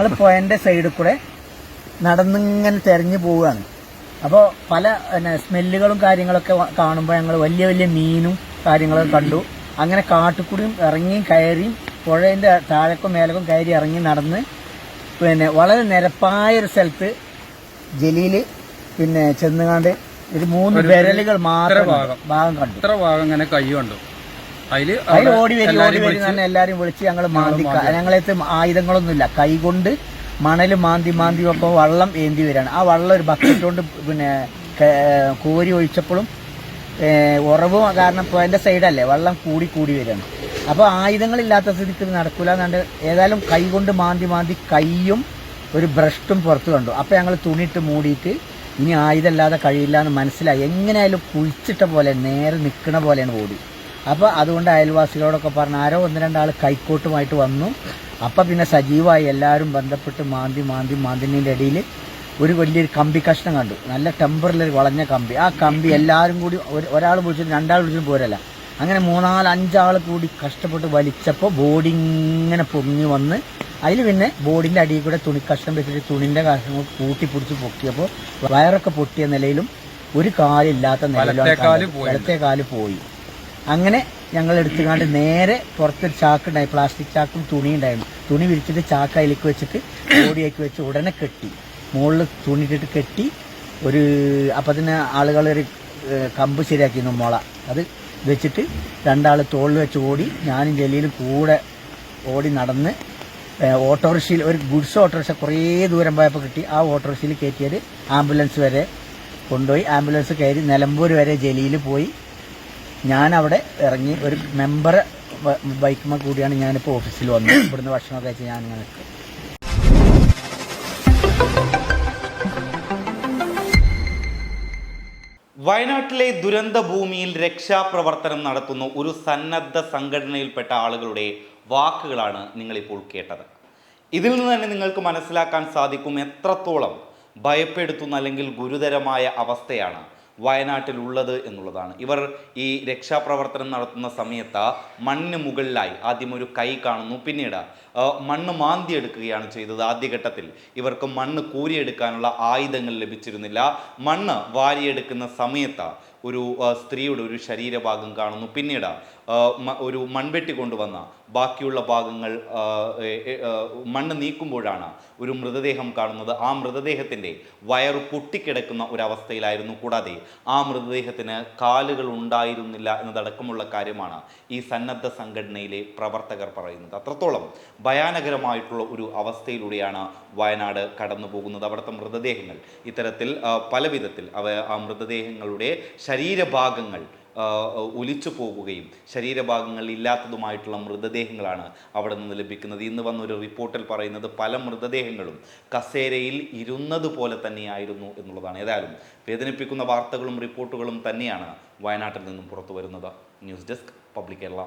ഞങ്ങൾ പോയതിന്റെ സൈഡിൽ കൂടെ നടന്നിങ്ങനെ തെരഞ്ഞു പോവുകയാണ്. അപ്പോൾ പല പിന്നെ സ്മെല്ലുകളും കാര്യങ്ങളൊക്കെ കാണുമ്പോൾ ഞങ്ങൾ വലിയ വലിയ മീനും കാര്യങ്ങളൊക്കെ കണ്ടു. അങ്ങനെ കാട്ടുകൂടിയും ഇറങ്ങിയും കയറിയും പുഴേന്റെ താഴക്കും മേലക്കും കയറി ഇറങ്ങി നടന്ന് പിന്നെ വളരെ നിരപ്പായ ഒരു സ്ഥലത്ത് ജലീൽ പിന്നെ ചെന്നുകാണ്ട് ഒരു മൂന്ന് വിരലുകൾ മാത്രം ഭാഗം. ഭാഗം കണ്ടു. ഇത്ര ഭാഗം ഇങ്ങനെ കൈ കണ്ടു. അതിൽ ഓടി വരും ഓടി വരും തന്നെ എല്ലാരും വിളിച്ച് ഞങ്ങൾ മാന്തി ഞങ്ങളെത്ത് ആയുധങ്ങളൊന്നുമില്ല. കൈകൊണ്ട് മണൽ മാന്തി മാന്തി ഒക്കെ വള്ളം ഏന്തി വരികയാണ് ആ വള്ളം ഒരു ബക്കറ്റ് കൊണ്ട് പിന്നെ കോരി ഒഴിച്ചപ്പോഴും ഉറവ് കാരണം എന്റെ സൈഡല്ലേ വെള്ളം കൂടി കൂടി വരികയാണ് അപ്പോൾ ആയുധങ്ങളില്ലാത്ത സ്ഥിതിക്ക് ഇത് നടക്കില്ല എന്നുണ്ട് ഏതായാലും കൈ കൊണ്ട് മാന്തി മാന്തി കൈയും ഒരു ബ്രഷ്ടും പുറത്ത് കണ്ടു. അപ്പോൾ ഞങ്ങൾ തുണിയിട്ട് മൂടിയിട്ട് ഇനി ആയുധമില്ലാതെ കഴിയില്ല എന്ന് മനസ്സിലായി. എങ്ങനെയായാലും കുഴിച്ചിട്ട പോലെ നേരെ നിൽക്കണ പോലെയാണ് ഓടി. അപ്പോൾ അതുകൊണ്ട് അയൽവാസികളോടൊക്കെ പറഞ്ഞ് ആരോ ഒന്ന് രണ്ടാൾ കൈക്കോട്ടുമായിട്ട് വന്നു. അപ്പം പിന്നെ സജീവമായി എല്ലാവരും ബന്ധപ്പെട്ട് മാന്തി മാന്തി മാന്തിന്റെ ഇടയിൽ ഒരു വലിയൊരു കമ്പി കഷ്ണം കണ്ടു. നല്ല ടെമ്പറിലൊരു വളഞ്ഞ കമ്പി. ആ കമ്പി എല്ലാവരും കൂടി ഒരാൾ വിളിച്ചിട്ട് രണ്ടാൾ വിളിച്ചിട്ട് പോരല്ല. അങ്ങനെ മൂന്നാൽ അഞ്ചാൾ കൂടി കഷ്ടപ്പെട്ട് വലിച്ചപ്പോൾ ബോഡി ഇങ്ങനെ പൊങ്ങി വന്ന് അതിൽ പിന്നെ ബോഡിന്റെ അടിയിൽ കൂടെ തുണി കഷ്ണം വെച്ചിട്ട് തുണിന്റെ കഷ്ണം കൂട്ടി പിടിച്ച് പൊക്കിയപ്പോൾ വയറൊക്കെ പൊട്ടിയ നിലയിലും ഒരു കാലില്ലാത്ത നിലയിലും വലത്തെ കാൽ പോയി. അങ്ങനെ ഞങ്ങൾ എടുത്തുകൊണ്ട് നേരെ പുറത്തൊരു ചാക്ക് ഉണ്ടായി പ്ലാസ്റ്റിക് ചാക്കും തുണി ഉണ്ടായിരുന്നു. തുണി വിരിച്ചിട്ട് ചാക്ക് അതിലേക്ക് വെച്ചിട്ട് ഓടിയേക്ക് വെച്ച് ഉടനെ കെട്ടി. മുകളിൽ തുണി ഇട്ടിട്ട് കെട്ടി ഒരു അപ്പം തന്നെ ആളുകൾ ഒരു കമ്പ് ശരിയാക്കിയിരുന്നു മുള. അത് വെച്ചിട്ട് രണ്ടാൾ തോളിൽ വെച്ച് ഓടി ഞാനും ജലീലും കൂടെ ഓടി നടന്ന് ഓട്ടോറിക്ഷയിൽ ഒരു ഗുഡ്സ് ഓട്ടോറിക്ഷ കുറേ ദൂരം പോയപ്പോൾ കിട്ടി. ആ ഓട്ടോറിക്ഷയിൽ കയറ്റിയത് ആംബുലൻസ് വരെ കൊണ്ടുപോയി. ആംബുലൻസ് കയറി നിലമ്പൂർ വരെ ജലീൽ പോയി. ഞാൻ അവിടെ ഇറങ്ങി ഒരു മെമ്പർ ബൈക്കുമ്മ കൂടിയാണ് ഞാനിപ്പോൾ ഓഫീസിൽ വന്നത്. ഇവിടുന്ന് ഭക്ഷണമൊക്കെ കഴിച്ച് ഞാൻ ഇങ്ങനെ വയനാട്ടിലെ ദുരന്ത ഭൂമിയിൽ രക്ഷാപ്രവർത്തനം നടത്തുന്ന ഒരു സന്നദ്ധ സംഘടനയിൽപ്പെട്ട ആളുകളുടെ വാക്കുകളാണ് നിങ്ങളിപ്പോൾ കേട്ടത്. ഇതിൽ നിന്ന് തന്നെ നിങ്ങൾക്ക് മനസ്സിലാക്കാൻ സാധിക്കും എത്രത്തോളം ഭയപ്പെടുത്തുന്ന അല്ലെങ്കിൽ ഗുരുതരമായ അവസ്ഥയാണ് വയനാട്ടിലുള്ളത് എന്നുള്ളതാണ്. ഇവർ ഈ രക്ഷാപ്രവർത്തനം നടത്തുന്ന സമയത്ത് മണ്ണിന് മുകളിലായി ആദ്യം ഒരു കൈ കാണുന്നു പിന്നീട് മണ്ണ് മാന്തിയെടുക്കുകയാണ് ചെയ്തത് ആദ്യഘട്ടത്തിൽ. ഇവർക്ക് മണ്ണ് കോരിയെടുക്കാനുള്ള ആയുധങ്ങൾ ലഭിച്ചിരുന്നില്ല. മണ്ണ് വാരിയെടുക്കുന്ന സമയത്ത് ഒരു സ്ത്രീയുടെ ഒരു ശരീരഭാഗം കാണുന്നു. പിന്നീട് ഒരു മൺവെട്ടി കൊണ്ടുവന്ന ബാക്കിയുള്ള ഭാഗങ്ങൾ മണ്ണ് നീക്കുമ്പോഴാണ് ഒരു മൃതദേഹം കാണുന്നത്. ആ മൃതദേഹത്തിന്റെ വയറ് പൊട്ടിക്കിടക്കുന്ന ഒരവസ്ഥയിലായിരുന്നു. കൂടാതെ ആ മൃതദേഹത്തിന് കാലുകൾ ഉണ്ടായിരുന്നില്ല എന്നതടക്കമുള്ള കാര്യമാണ് ഈ സന്നദ്ധ സംഘടനയിലെ പ്രവർത്തകർ പറയുന്നത്. അത്രത്തോളം ഭയാനകരമായിട്ടുള്ള ഒരു അവസ്ഥയിലൂടെയാണ് വയനാട് കടന്നു പോകുന്നത് അവിടുത്തെ മൃതദേഹങ്ങൾ ഇത്തരത്തിൽ പല വിധത്തിൽ അവ ആ മൃതദേഹങ്ങളുടെ ശരീരഭാഗങ്ങൾ ഒലിച്ചു പോകുകയും ശരീരഭാഗങ്ങൾ ഇല്ലാത്തതുമായിട്ടുള്ള മൃതദേഹങ്ങളാണ് അവിടെ നിന്ന് ലഭിക്കുന്നത്. ഇന്ന് വന്നൊരു റിപ്പോർട്ടിൽ പറയുന്നത് പല മൃതദേഹങ്ങളും കസേരയിൽ ഇരുന്നത് പോലെ തന്നെയായിരുന്നു എന്നുള്ളതാണ്. ഏതായാലും വേദനിപ്പിക്കുന്ന വാർത്തകളും റിപ്പോർട്ടുകളും തന്നെയാണ് വയനാട്ടിൽ നിന്നും പുറത്തു വരുന്നത്. News desk public Kerala.